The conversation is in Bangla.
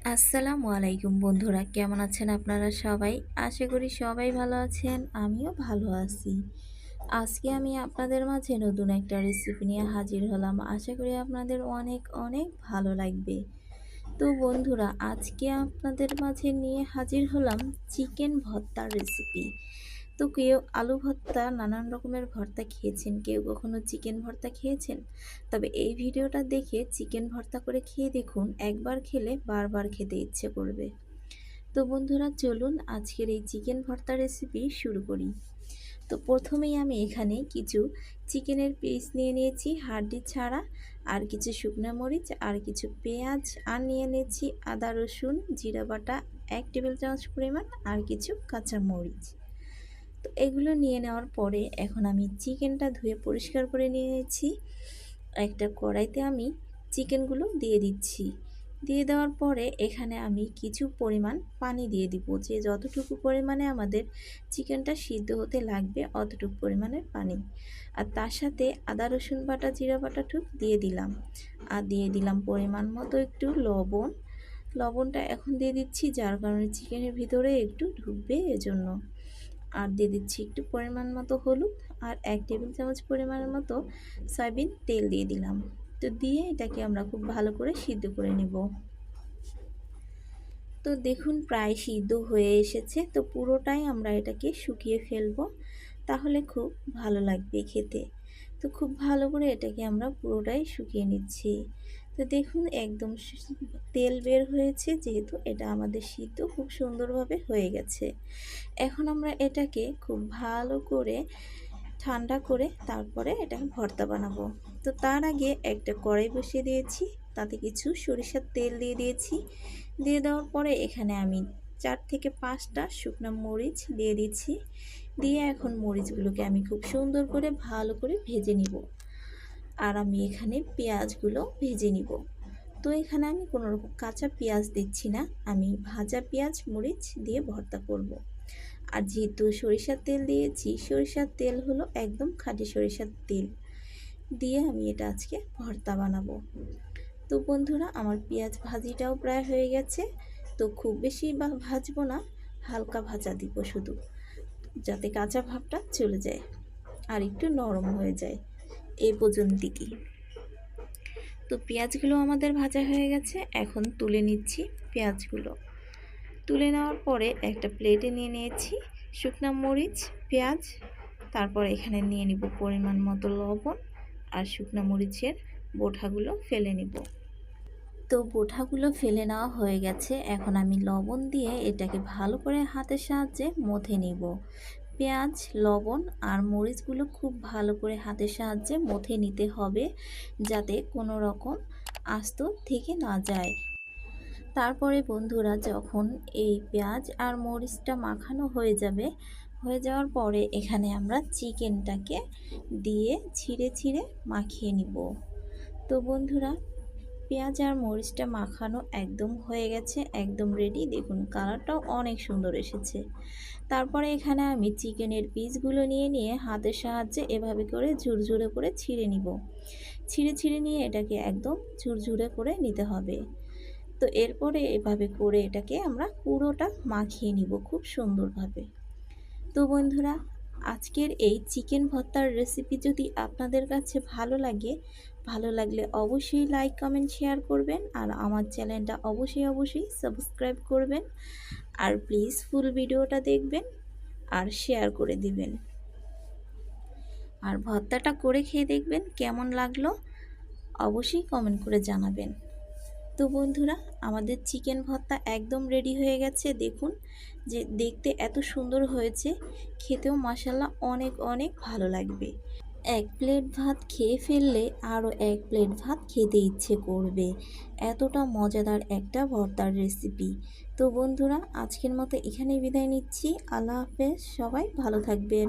আসসালামু আলাইকুম বন্ধুরা, কেমন আছেন আপনারা সবাই? আশা করি সবাই ভালো আছেন, আমিও ভালো আছি। আজকে আমি আপনাদের মাঝে নতুন একটা রেসিপি নিয়ে হাজির হলাম। আশা করি আপনাদের অনেক অনেক ভালো লাগবে। তো বন্ধুরা, আজকে আপনাদের মাঝে নিয়ে হাজির হলাম চিকেন ভর্তার রেসিপি তো কেউ আলু ভর্তা, নানান রকমের ভর্তা খেয়েছেন? কেউ কখনো চিকেন ভর্তা খেয়েছেন? তবে এই ভিডিওটা দেখে চিকেন ভর্তা করে খেয়ে দেখুন, একবার খেলে বারবার খেতে ইচ্ছে করবে। তো বন্ধুরা, চলুন আজকের এই চিকেন ভর্তা রেসিপি শুরু করি। তো প্রথমেই আমি এখানে কিছু চিকেনের পিস নিয়ে নিয়েছি, হাড্ডি ছাড়া, আর কিছু শুকনো মরিচ, আর কিছু পেঁয়াজ, আর নিয়ে নিয়েছি আদা রসুন, জিরা বাটা, এক টেবিল চামচ পরিমাণ, আর কিছু কাঁচা মরিচ। এগুলো নিয়ে নেওয়ার পরে এখন আমি চিকেনটা ধুয়ে পরিষ্কার করে নিয়েছি। একটা কড়াইতে আমি চিকেনগুলো দিয়ে দিচ্ছি। দিয়ে দেওয়ার পরে এখানে আমি কিছু পরিমাণ পানি দিয়ে দিব। যে যতটুকু পরিমাণে আমাদের চিকেনটা সিদ্ধ হতে লাগবে অতটুকু পরিমাণের পানি। আর তার সাথে আদা, রসুন বাটা, জিরা বাটা দিয়ে দিলাম। আর দিয়ে দিলাম পরিমাণ মতো একটু লবণ। লবণটা এখন দিয়ে দিচ্ছি, যার কারণে চিকেনের ভিতরে একটু ঢুকবে এজন্য। আর দিয়ে দিচ্ছি একটু পরিমাণ মতো হলুদ আর এক টেবিল চামচ পরিমাণের মতো সয়াবিন তেল দিয়ে দিলাম। তো দিয়ে এটাকে আমরা খুব ভালো করে সিদ্ধ করে নেব। তো দেখুন প্রায় সিদ্ধ হয়ে এসেছে। তো পুরোটাই আমরা এটাকে শুকিয়ে ফেলব। তাহলে খুব ভালো লাগবে খেতে। তো খুব ভালো করে এটাকে আমরা পুরোটাই শুকিয়ে নিচ্ছি। তো দেখুন, একদম তেল বের হয়েছে, যেহেতু এটা আমাদের সিদ্ধ খুব সুন্দরভাবে হয়ে গেছে। এখন আমরা এটাকে খুব ভালো করে ঠান্ডা করে তারপরে এটা ভর্তা বানাবো। তো তার আগে একটা কড়াই বসিয়ে দিয়েছি, তাতে কিছু সরিষার তেল দিয়ে দিয়েছি। দিয়ে দেওয়ার পরে এখানে আমি চার থেকে পাঁচটা শুকনো মরিচ দিয়ে দিচ্ছি। দিয়ে এখন মরিচগুলোকে আমি খুব সুন্দর করে ভালো করে ভেজে নিব। আর আমি এখানে পেঁয়াজগুলো ভেজে নিব। তো এখানে আমি কোনো রকম কাঁচা পেঁয়াজ দিচ্ছি না, আমি ভাজা পেঁয়াজ, মরিচ দিয়ে ভর্তা করব। আর যেহেতু সরিষার তেল দিয়েছি, সরিষার তেল হলো একদম খাঁটি সরিষার তেল দিয়ে আমি এটা আজকে ভর্তা বানাবো। তো বন্ধুরা, আমার পেঁয়াজ ভাজিটাও প্রায় হয়ে গেছে। তো খুব বেশি বা ভাজবো না, হালকা ভাজা দিব শুধু, যাতে কাঁচা ভাবটা চলে যায় আর একটু নরম হয়ে যায়। এই পর্যন্ত কি? তো পেঁয়াজগুলো আমাদের ভাজা হয়ে গেছে, এখন তুলে নিচ্ছি পেঁয়াজগুলো। তুলে নেওয়ার পরে একটা প্লেটে নিয়ে নিয়েছি শুকনা মরিচ, পেঁয়াজ, তারপর এখানে নিয়ে নিব পরিমাণ মতো লবণ আর শুকনা মরিচের বোঠাগুলো ফেলে নিব। তো বোঠাগুলো ফেলে নেওয়া হয়ে গেছে, এখন আমি লবণ দিয়ে এটাকে ভালো করে হাতের সাহায্যে মথে নিব। পেঁয়াজ, লবণ আর মরিচগুলো খুব ভালো করে হাতের সাহায্যে মথে নিতে হবে যাতে কোনো রকম আস্ত থেকে না যায়। তারপরে বন্ধুরা, যখন এই পেঁয়াজ আর মরিচটা মাখানো হয়ে যাবে, হয়ে যাওয়ার পরে এখানে আমরা চিকেনটাকে দিয়ে ছিঁড়ে ছিঁড়ে মাখিয়ে নিব। তো বন্ধুরা পেঁয়াজ আর মরিচটা মাখানো একদম হয়ে গেছে, একদম রেডি দেখুন কালারটাও অনেক সুন্দর এসেছে। তারপরে এখানে আমি চিকেনের পিসগুলো নিয়ে নিয়ে হাতের সাহায্যে এভাবে করে ঝুরঝুরে করে ছিঁড়ে নিব। ছিঁড়ে ছিঁড়ে নিয়ে এটাকে একদম ঝুরঝুরে করে নিতে হবে। তো এরপরে এভাবে করে এটাকে আমরা পুরোটা মাখিয়ে নিব খুব সুন্দরভাবে। তো বন্ধুরা আজকের এই চিকেন ভর্তার রেসিপি যদি আপনাদের কাছে ভালো লাগে, ভালো লাগলে অবশ্যই লাইক কমেন্ট শেয়ার করবেন আর আমার চ্যানেলটা অবশ্যই অবশ্যই সাবস্ক্রাইব করবেন। আর প্লিজ ফুল ভিডিওটা দেখবেন আর শেয়ার করে দিবেন। আর ভর্তাটা করে খেয়ে দেখবেন কেমন লাগল, অবশ্যই কমেন্ট করে জানাবেন। তো বন্ধুরা, আমাদের চিকেন ভর্তা একদম রেডি হয়ে গেছে। দেখুন যে দেখতে এত সুন্দর হয়েছে। খেতেও মশালা অনেক অনেক ভালো লাগবে। এক প্লেট ভাত খেয়ে ফেললে আরও এক প্লেট ভাত খেতে ইচ্ছে করবে। এতটা মজাদার একটা ভর্তার রেসিপি তো বন্ধুরা, আজকের মতো এখানেই বিদায় নিচ্ছি। আল্লাহ হাফেজ, সবাই ভালো থাকবেন।